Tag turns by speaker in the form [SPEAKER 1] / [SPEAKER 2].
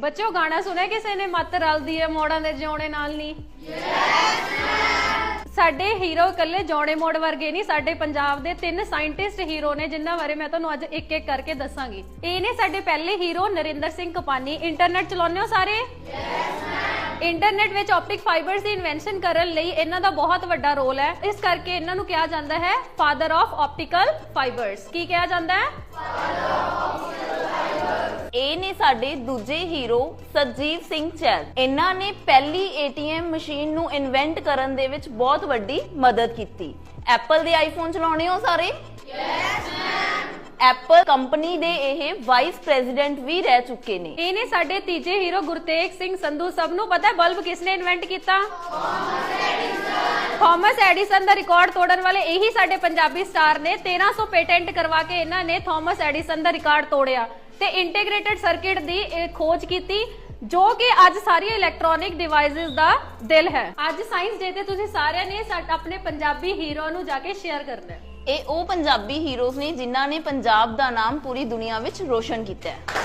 [SPEAKER 1] ਬੱਚਿਓ ਗਾਣਾ ਸੁਣਿਆ ਕਿਸੇ ਨੇ? ਮੱਤ ਰਲਦੀ ਹੈ, ਮੋੜਾਂ ਦੇ ਜਿਉਣੇ ਨਾਲ ਨਹੀਂ। ਸਾਡੇ ਹੀਰੋ ਇਕੱਲੇ ਜੌਣੇ ਮੋੜ ਵਰਗੇ ਨਹੀਂ, ਸਾਡੇ ਪੰਜਾਬ ਦੇ ਤਿੰਨ ਸਾਇੰਟਿਸਟ ਹੀਰੋ ਨੇ, ਜਿਨ੍ਹਾਂ ਬਾਰੇ ਮੈਂ ਤੁਹਾਨੂੰ ਅੱਜ ਇੱਕ ਇੱਕ ਕਰਕੇ ਦੱਸਾਂਗੀ। ਇਹ ਨੇ ਸਾਡੇ ਪਹਿਲੇ ਹੀਰੋ ਨਰਿੰਦਰ ਸਿੰਘ ਕਪਾਨੀ। ਇੰਟਰਨੈਟ ਚਲਾਉਂਦੇ ਹੋ ਸਾਰੇ? ਇੰਟਰਨੈਟ ਵਿੱਚ ਆਪਟਿਕ ਫਾਈਬਰਸ ਦੀ ਇਨਵੈਂਸ਼ਨ ਕਰਨ ਲਈ ਇਹਨਾਂ ਦਾ ਬਹੁਤ ਵੱਡਾ ਰੋਲ ਹੈ। ਇਸ ਕਰਕੇ ਇਹਨਾਂ ਨੂੰ ਕਿਹਾ ਜਾਂਦਾ ਹੈ ਫਾਦਰ ਆਫ ਆਪਟੀਕਲ ਫਾਈਬਰਸ ਕੀ ਕਿਹਾ ਜਾਂਦਾ ਹੈ?
[SPEAKER 2] ਇਹ ਨੇ ਸਾਡੇ ਦੂਜੇ ਹੀਰੋ ਸਰਜੀਵ ਸਿੰਘ ਚੈਲ। ਇਹਨਾਂ ਨੇ ਪਹਿਲੀ ਏਟੀਐਮ ਮਸ਼ੀਨ ਨੂੰ ਇਨਵੈਂਟ ਕਰਨ ਦੇ ਵਿੱਚ ਬਹੁਤ ਵੱਡੀ ਮਦਦ ਕੀਤੀ। ਐਪਲ ਦੇ ਆਈਫੋਨ ਚਲਾਉਣੇ ਹੋ ਸਾਰੇ? ਯੈਸ ਮੈਮ ਐਪਲ ਕੰਪਨੀ ਦੇ ਇਹ ਵਾਈਸ ਪ੍ਰੈਜ਼ੀਡੈਂਟ ਵੀ ਰਹਿ ਚੁੱਕੇ ਨੇ।
[SPEAKER 1] ਇਹ ਨੇ ਸਾਡੇ ਤੀਜੇ ਹੀਰੋ ਗੁਰਤੇਜ ਸਿੰਘ ਸੰਧੂ ਸਭ ਨੂੰ ਪਤਾ ਬਲਬ ਕਿਸ ਨੇ ਇਨਵੈਂਟ ਕੀਤਾ? ਥਾਮਸ ਐਡੀਸਨ ਦਾ ਰਿਕਾਰਡ ਤੋੜਨ ਵਾਲੇ ਇਹੀ ਸਾਡੇ ਪੰਜਾਬੀ ਸਟਾਰ ਨੇ। 1300 ਪੇਟੈਂਟ ਕਰਵਾ ਕੇ ਇਹਨਾਂ ਨੇ ਥਾਮਸ ਐਡੀਸਨ ਦਾ ਰਿਕਾਰਡ ਤੋੜਿਆ ਤੇ ਇੰਟੀਗ੍ਰੇਟਿਡ ਸਰਕਟ ਦੀ ਖੋਜ ਕੀਤੀ, ਜੋ ਕਿ ਅੱਜ ਸਾਰੀਆਂ ਇਲੈਕਟ੍ਰੋਨਿਕ ਡਿਵਾਈਸਸ ਦਾ ਦਿਲ ਹੈ। ਅੱਜ ਸਾਇੰਸ ਡੇ ਤੇ ਤੁਸੀਂ ਸਾਰਿਆਂ ਨੇ ਆਪਣੇ ਪੰਜਾਬੀ ਹੀਰੋ ਨੂੰ ਜਾ ਕੇ ਸ਼ੇਅਰ ਕਰਨਾ ਹੈ।
[SPEAKER 2] ਇਹ ਉਹ ਪੰਜਾਬੀ ਹੀਰੋਜ਼ ਨੇ ਜਿਨ੍ਹਾਂ ਨੇ ਪੰਜਾਬ ਦਾ ਨਾਮ ਪੂਰੀ ਦੁਨੀਆ ਵਿੱਚ ਰੋਸ਼ਨ ਕੀਤਾ ਹੈ।